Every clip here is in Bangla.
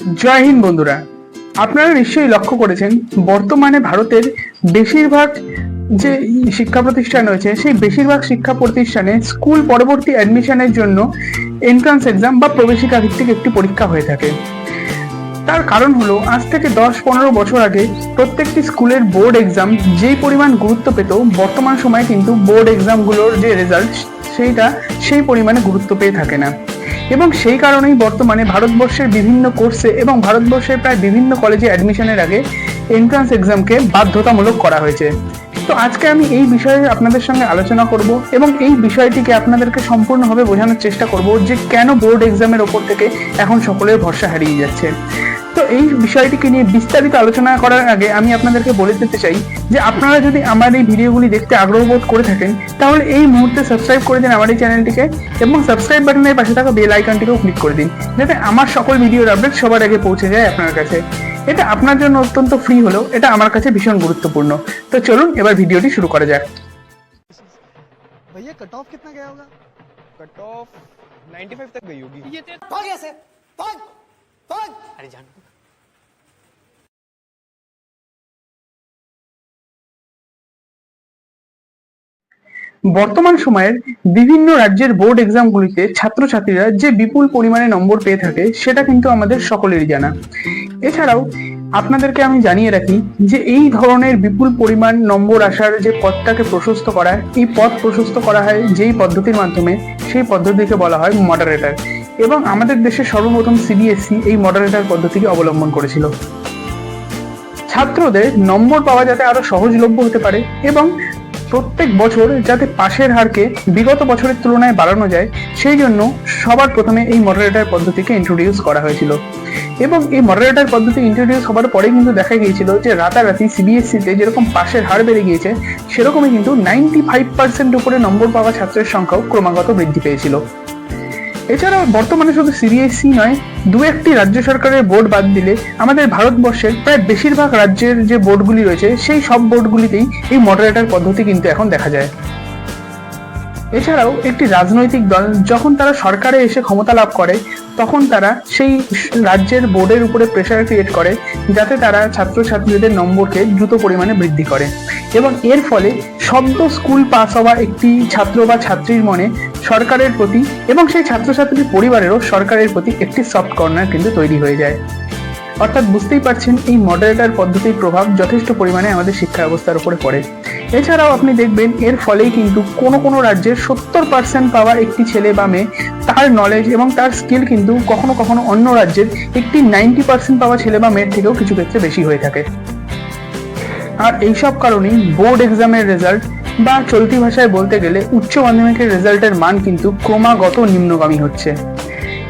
জয় হিন্দ, বন্ধুরা। আপনারা নিশ্চয়ই লক্ষ্য করেছেন, বর্তমানে ভারতের বেশিরভাগ যে শিক্ষা প্রতিষ্ঠান রয়েছে, সেই বেশিরভাগ শিক্ষা প্রতিষ্ঠানে স্কুল পরবর্তী অ্যাডমিশনের জন্য এন্ট্রান্স এক্সাম বা প্রবেশিকা ভিত্তিক একটি পরীক্ষা হয়ে থাকে। তার কারণ হলো, আজ থেকে দশ পনেরো বছর আগে প্রত্যেকটি স্কুলের বোর্ড এক্সাম যেই পরিমাণ গুরুত্ব পেত, বর্তমান সময়ে কিন্তু বোর্ড এক্সামগুলোর যে রেজাল্ট সেইটা সেই পরিমাণে গুরুত্ব পেয়ে থাকে না। এবং সেই কারণেই বর্তমানে ভারতবর্ষের বিভিন্ন কোর্সে এবং ভারতবর্ষের প্রায় বিভিন্ন কলেজে অ্যাডমিশনের আগে এন্ট্রান্স এক্সামকে বাধ্যতামূলক করা হয়েছে। তো আজকে আমি এই বিষয়ে আপনাদের সঙ্গে আলোচনা করব এবং এই বিষয়টিকে আপনাদেরকে সম্পূর্ণভাবে বোঝানোর চেষ্টা করব যে কেন বোর্ড এক্সামের ওপর থেকে এখন সকলের ভরসা হারিয়ে যাচ্ছে। এই বিষয়টিকে নিয়ে বিস্তারিত আলোচনা করার আগে আমি আপনাদেরকে বলে দিতে চাই যে আপনারা যদি আমার এই ভিডিওগুলি দেখতে আগ্রহ বোধ করে থাকেন তাহলে এই মুহূর্তে সাবস্ক্রাইব করে দিন আমার এই চ্যানেলটিকে এবং সাবস্ক্রাইব বাটনের পাশে থাকা বেল আইকনটিকেও ক্লিক করে দিন যাতে আমার সকল ভিডিওর আপডেট সবার আগে পৌঁছে যায় আপনার কাছে এটা আপনার জন্য অত্যন্ত ফ্রি হলেও এটা আমার কাছে ভীষণ গুরুত্বপূর্ণ তো চলুন এবার ভিডিওটি শুরু করা যাক भैया कट ऑफ कितना गया होगा कट ऑफ 95 तक गई होगी भाग ऐसे भाग भाग अरे जान বর্তমান সময়ের বিভিন্ন রাজ্যের বোর্ড এক্সামগুলিতে ছাত্রছাত্রীরা যে বিপুল পরিমাণে নম্বর পেয়ে থাকে, সেটা কিন্তু আমাদের সকলেরই জানা। এছাড়াও আপনাদেরকে আমি জানিয়ে রাখি যে এই ধরনের বিপুল পরিমাণ নম্বর আসার যে পথটাকে প্রশস্ত করা, এই পথ প্রশস্ত করা হয় যেই পদ্ধতির মাধ্যমে সেই পদ্ধতিকে বলা হয় মডারেটর এবং আমাদের দেশে সর্বপ্রথম সিবিএসসি এই মডারেটর পদ্ধতিকে অবলম্বন করেছিল। ছাত্রদের নম্বর পাওয়া যাতে আরও সহজলভ্য হতে পারে এবং প্রত্যেক বছর যাতে পাশের হারকে বিগত বছরের তুলনায় বাড়ানো যায়, সেই জন্য সবার প্রথমে এই মডারেটর পদ্ধতিকে ইন্ট্রোডিউস করা হয়েছিল। এবং এই মডারেটর পদ্ধতি ইন্ট্রোডিউস হবার পরে কিন্তু দেখা গিয়েছিল যে রাতারাতি সিবিএসসিতে যেরকম পাশের হার বেড়ে গিয়েছে, সেরকমই কিন্তু নাইনটি ফাইভ পার্সেন্ট উপরে নম্বর পাওয়া ছাত্রের সংখ্যাও ক্রমাগত বৃদ্ধি পেয়েছিল। এছাড়াও বর্তমানে শুধু সিবিএসসি নয়, দু একটি রাজ্য সরকারের বোর্ড বাদ দিলে আমাদের ভারতবর্ষের প্রায় বেশিরভাগ রাজ্যের যে বোর্ডগুলি রয়েছে, সেই সব বোর্ডগুলিতেই এই মডারেটর পদ্ধতি কিন্তু এখন দেখা যায়। এছাড়াও একটি রাজনৈতিক দল, যখন তারা সরকারে এসে ক্ষমতা লাভ করে, তখন তারা সেই রাজ্যের বোর্ডের উপরে প্রেশার ক্রিয়েট করে, যাতে তারা ছাত্রছাত্রীদের নম্বরকে দ্রুত পরিমাণে বৃদ্ধি করে। এবং এর ফলে সদ্য স্কুল পাস হওয়া একটি ছাত্র বা ছাত্রীর মনে সরকারের প্রতি এবং সেই ছাত্রছাত্রীর পরিবারেরও সরকারের প্রতি একটি সফট কর্নার কিন্তু তৈরি হয়ে যায়। অর্থাৎ বুঝতেই পারছেন, এই মডারেটর পদ্ধতির প্রভাব যথেষ্ট পরিমাণে আমাদের শিক্ষা ব্যবস্থার উপরে পড়ে। এছাড়াও আপনি দেখবেন, এর ফলেই কিন্তু কোনো কোনো রাজ্যের সত্তর পার্সেন্ট পাওয়া একটি ছেলে বা মেয়ে, তার নলেজ এবং তার স্কিল কিন্তু কখনো কখনো অন্য রাজ্যের একটি নাইনটি পার্সেন্ট পাওয়া ছেলে বা মেয়ের থেকেও কিছু ক্ষেত্রে বেশি হয়ে থাকে। আর এইসব কারণেই বোর্ড এক্সামের রেজাল্ট বা চলতি ভাষায় বলতে গেলে উচ্চ মাধ্যমিকের রেজাল্টের মান কিন্তু ক্রমাগত নিম্নগামী হচ্ছে।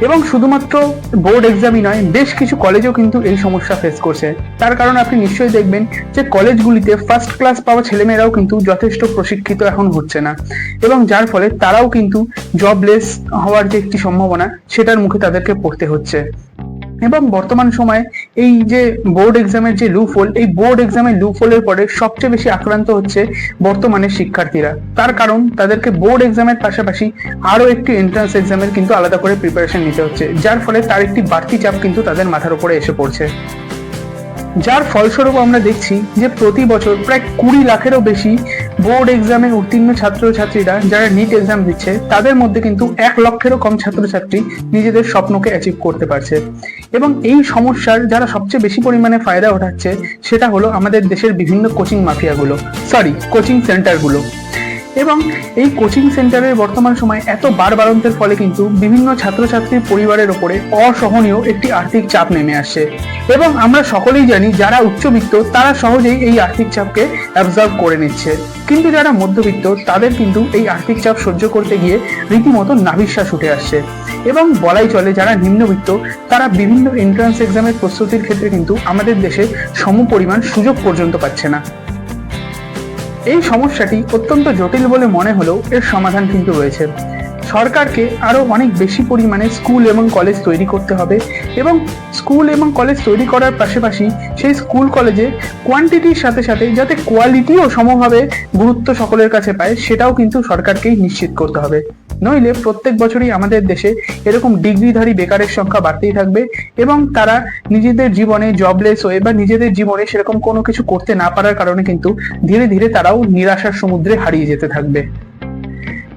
এবং শুধুমাত্র বোর্ড এক্সামই নয়, বেশ কিছু কলেজও কিন্তু এই সমস্যা ফেস করছে। তার কারণ আপনি নিশ্চয়ই দেখবেন যে কলেজগুলিতে ফার্স্ট ক্লাস পাওয়া ছেলেমেয়েরাও কিন্তু যথেষ্ট প্রশিক্ষিত এখন হচ্ছে না। এবং যার ফলে তারাও কিন্তু জবলেস হওয়ার যে একটি সম্ভাবনা, সেটার মুখে তাদেরকে পড়তে হচ্ছে। এবং বর্তমান সময়ে এই যে বোর্ড এক্সামের যে লুফল এই বোর্ড এক্সামের লুফলের পরে সবচেয়ে বেশি আক্রান্ত হচ্ছে বর্তমানে শিক্ষার্থীরা। তার কারণ, তাদেরকে বোর্ড এক্সামের পাশাপাশি আরও একটি এন্ট্রান্স এক্সামের কিন্তু আলাদা করে প্রিপারেশন নিতে হচ্ছে, যার ফলে তার একটি বাড়তি চাপ কিন্তু তাদের মাথার উপরে এসে পড়ছে। যার ফলস্বরূপ আমরা দেখছি যে প্রতি বছর প্রায় কুড়ি লাখেরও বেশি বোর্ড এক্সামে উত্তীর্ণ ছাত্রছাত্রীরা যারা নিট এক্সাম দিচ্ছে, তাদের মধ্যে কিন্তু এক লক্ষেরও কম ছাত্রছাত্রী নিজেদের স্বপ্নকে অ্যাচিভ করতে পারছে। এবং এই সমস্যার যারা সবচেয়ে বেশি পরিমাণে ফায়দা ওঠাচ্ছে, সেটা হলো আমাদের দেশের বিভিন্ন কোচিং মাফিয়াগুলো সরি কোচিং সেন্টারগুলো এবং এই কোচিং সেন্টারের বর্তমান সময় এত বাড়বাড়ন্তের ফলে কিন্তু বিভিন্ন ছাত্রছাত্রীর পরিবারের ওপরে অসহনীয় একটি আর্থিক চাপ নেমে আসছে এবং আমরা সকলেই জানি যারা উচ্চবিত্ত, তারা সহজেই এই আর্থিক চাপকে অ্যাবজর্ব করে নিচ্ছে। কিন্তু যারা মধ্যবিত্ত, তাদের কিন্তু এই আর্থিক চাপ সহ্য করতে গিয়ে রীতিমতো নাভিশ্বাস উঠে আসছে। এবং বলাই চলে যারা নিম্নবিত্ত, তারা বিভিন্ন এন্ট্রান্স এক্সামের প্রস্তুতির ক্ষেত্রে কিন্তু আমাদের দেশে সমপরিমাণ সুযোগ পর্যন্ত পাচ্ছে না। এই সমস্যাটি অত্যন্ত জটিল বলে মনে হলেও এর সমাধান কিন্তু রয়েছে। সরকারকে আরও অনেক বেশি পরিমাণে স্কুল এবং কলেজ তৈরি করতে হবে এবং স্কুল এবং কলেজ তৈরি করার পাশাপাশি সেই স্কুল কলেজে কোয়ান্টিটির সাথে সাথে যাতে কোয়ালিটিও সমভাবে গুরুত্ব সকলের কাছে পায়, সেটাও কিন্তু সরকারকেই নিশ্চিত করতে হবে। নইলে প্রত্যেক বছরই আমাদের দেশে এরকম ডিগ্রিধারী বেকারের সংখ্যা বাড়তেই থাকবে এবং তারা নিজেদের জীবনে জবলেস হয়ে বা নিজেদের জীবনে সেরকম কোনো কিছু করতে না পারার কারণে কিন্তু ধীরে ধীরে তারাও নিরাশার সমুদ্রে হারিয়ে যেতে থাকবে।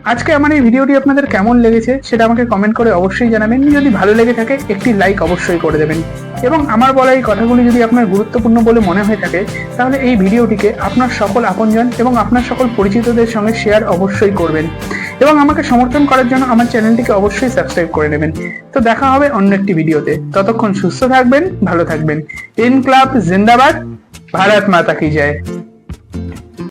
আজকে আমার এই ভিডিওটি আপনাদের কেমন লেগেছে সেটা আমাকে কমেন্ট করে অবশ্যই জানাবেন। যদি ভালো লেগে থাকে, একটি লাইক অবশ্যই করে দেবেন। এবং আমার বলা এই কথাগুলি যদি আপনার গুরুত্বপূর্ণ বলে মনে হয়ে থাকে, তাহলে এই ভিডিওটিকে আপনার সকল আপনজন এবং আপনার সকল পরিচিতদের সঙ্গে শেয়ার অবশ্যই করবেন। এবং আমাকে সমর্থন করার জন্য আমার চ্যানেলটিকে অবশ্যই সাবস্ক্রাইব করে নেবেন। তো দেখা হবে অন্য একটি ভিডিওতে। ততক্ষণ সুস্থ থাকবেন, ভালো থাকবেন। ইন ক্লাব জিন্দাবাদ ভারত মাতা কি জয়